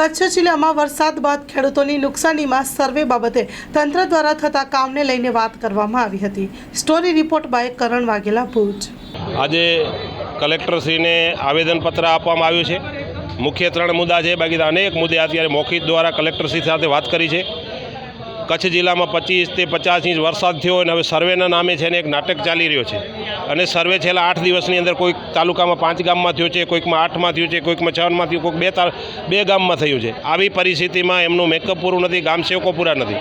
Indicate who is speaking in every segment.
Speaker 1: કચ્છ જિલ્લામાં વરસાદ બાદ ખેડૂતોની નુકસાનીમાં સર્વે બાબતે તંત્ર દ્વારા થતા કામને લઈને વાત કરવામાં આવી હતી. Story report by Karan Vaghela Bhuj.
Speaker 2: આજે કલેક્ટરશ્રીને આવેદનપત્ર આપવામાં આવ્યું છે. મુખ્ય ત્રણ મુદ્દા છે. બાકી અનેક મુદ્દે અત્યારે મૌખિક દ્વારા કલેક્ટરશ્રી સાથે વાત કરી છે. કચ્છ જિલ્લામાં પચીસ તે પચાસ ઇંચ વરસાદ થયો અને હવે સર્વેના નામે છે ને એક નાટક ચાલી રહ્યો છે. અને સર્વે છેલ્લા આઠ દિવસની અંદર કોઈક તાલુકામાં પાંચ ગામમાં થયો છે, કોઈકમાં આઠમાં થયું છે, કોઈકમાં છમાં થયું, કોઈક બે તાર બે ગામમાં થયું છે. આવી પરિસ્થિતિમાં એમનું મેકઅપ પૂરું નથી, ગામ સેવકો પૂરા નથી.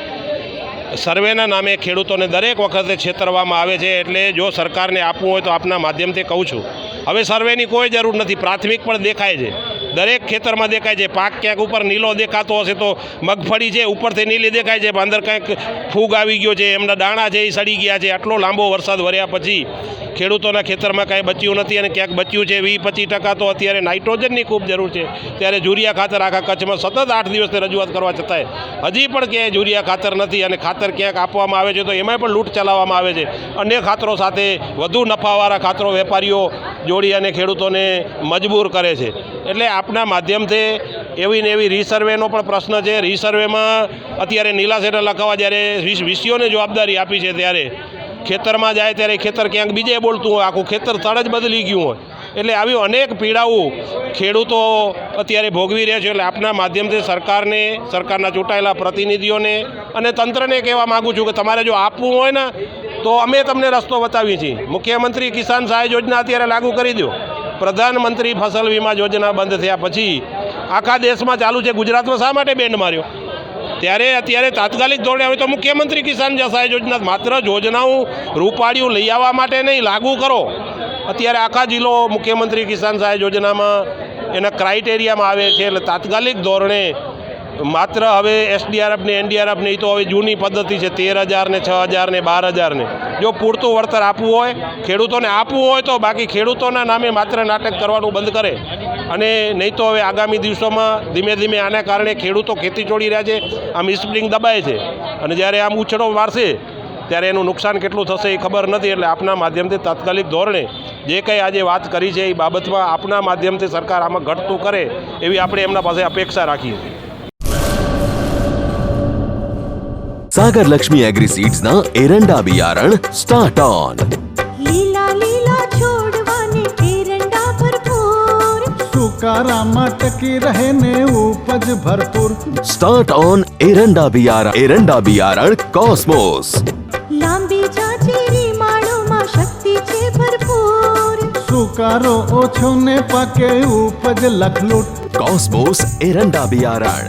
Speaker 2: સર્વેના નામે ખેડૂતોને દરેક વખતે છેતરવામાં આવે છે એટલે જો સરકારને આપવું હોય તો આપના માધ્યમથી કહું છું. હવે સર્વેની કોઈ જરૂર નથી, પ્રાથમિક પણ દેખાય છે. દરેક ખેતરમાં દેખાય છે. પાક ક્યાંક ઉપર નીલો દેખાતો હશે તો મગફળી છે, ઉપરથી નીલી દેખાય છે, પણ અંદર કંઈક ફૂગ આવી ગયો છે, એમના દાણા છે, એ સડી ગયા છે. આટલો લાંબો વરસાદ વર્યા પછી ખેડૂતોના ખેતરમાં કાંઈ બચ્યું નથી અને ક્યાંક બચ્યું છે, વીસ પચીસ ટકા તો અત્યારે નાઇટ્રોજનની ખૂબ જરૂર છે. ત્યારે યુરિયા ખાતર આખા કચ્છમાં સતત આઠ દિવસથી રજૂઆત કરવા છતાંય હજી પણ ક્યાંય યુરિયા ખાતર નથી અને ખાતર ક્યાંક આપવામાં આવે છે તો એમાંય પણ લૂંટ ચલાવવામાં આવે છે. અન્ય ખાતરો સાથે વધુ નફાવાળા ખાતરો વેપારીઓ જોડી અને ખેડૂતોને મજબૂર કરે છે. એટલે આપના માધ્યમથી એવી ને એવી રીસર્વેનો પણ પ્રશ્ન છે. રીસર્વેમાં અત્યારે નીલા શેઠે લખાવા જ્યારે વિષયોને જવાબદારી આપી છે ત્યારે ખેતરમાં જાય ત્યારે ખેતર ક્યાંક બીજે બોલતું હોય, આખું ખેતર તળ જ બદલી ગયું હોય. એટલે આવી અનેક પીડાઓ ખેડૂતો અત્યારે ભોગવી રહ્યા છે. એટલે આપના માધ્યમથી સરકારને, સરકારના ચૂંટાયેલા પ્રતિનિધિઓને અને તંત્રને કહેવા માગું છું કે તમારે જો આપવું હોય ને, તો અમે તમને રસ્તો બતાવીએ છીએ. મુખ્યમંત્રી કિસાન સહાય યોજના અત્યારે લાગુ કરી દો. પ્રધાનમંત્રી ફસલ વીમા યોજના બંધ થયા પછી આખા દેશમાં ચાલુ છે. ગુજરાતમાં શા માટે બેન્ડ માર્યો? ત્યારે અત્યારે તાત્કાલિક ધોરણે હવે તો મુખ્યમંત્રી કિસાન સહાય યોજના, માત્ર યોજનાઓ રૂપાળીઓ લઈ આવવા માટે નહીં, લાગુ કરો. અત્યારે આખા જિલ્લો મુખ્યમંત્રી કિસાન સહાય યોજનામાં એના ક્રાઇટેરિયામાં આવે છે. એટલે તાત્કાલિક ધોરણે માત્ર હવે એસડીઆરએફ ને એનડીઆરએફ ને એ તો હવે જૂની પદ્ધતિ છે, તેર હજાર ને છ હજાર ને બાર હજાર ને. જો પૂરતું વળતર આપવું હોય, ખેડૂતોને આપવું હોય, તો બાકી ખેડૂતોના નામે માત્ર નાટક કરવાનું બંધ કરે. અને નહીં તો હવે આગામી દિવસોમાં ધીમે ધીમે આના કારણે ખેડૂતો ખેતી છોડી રહ્યા છે, આમ સ્પ્રિંગ દબાય છે. અને જ્યારે આમ ઉછળો મારશે ત્યારે એનું નુકસાન કેટલું થશે એ ખબર નથી, એટલે આપના માધ્યમથી તાત્કાલિક ધોરણે જે કંઈ આજે વાત કરી છે એ બાબતમાં આપના માધ્યમથી સરકાર આમાં ઘટતું કરે, એવી આપણે એમના પાસે અપેક્ષા રાખીએ. છીએ
Speaker 3: सागर लक्ष्मी एग्रीसीड्स ना एरंडा बियारण स्टार्ट ऑन
Speaker 4: લીલા લીલા છોડવાને એરંડા ભરપૂર
Speaker 5: સુકારામાં ટકી રહે ને ઉપજ ભરપૂર
Speaker 3: स्टार्ट ऑन एरंडा बियारण एरंडा बियारण कॉस्मोस
Speaker 4: લાંબી જાચેરી માળોમાં શક્તિ છે ભરપૂર
Speaker 5: સુકારો ઓછો ને પાકે ઉપજ લખલૂટ
Speaker 3: कॉस्मोस एरंडा बियारण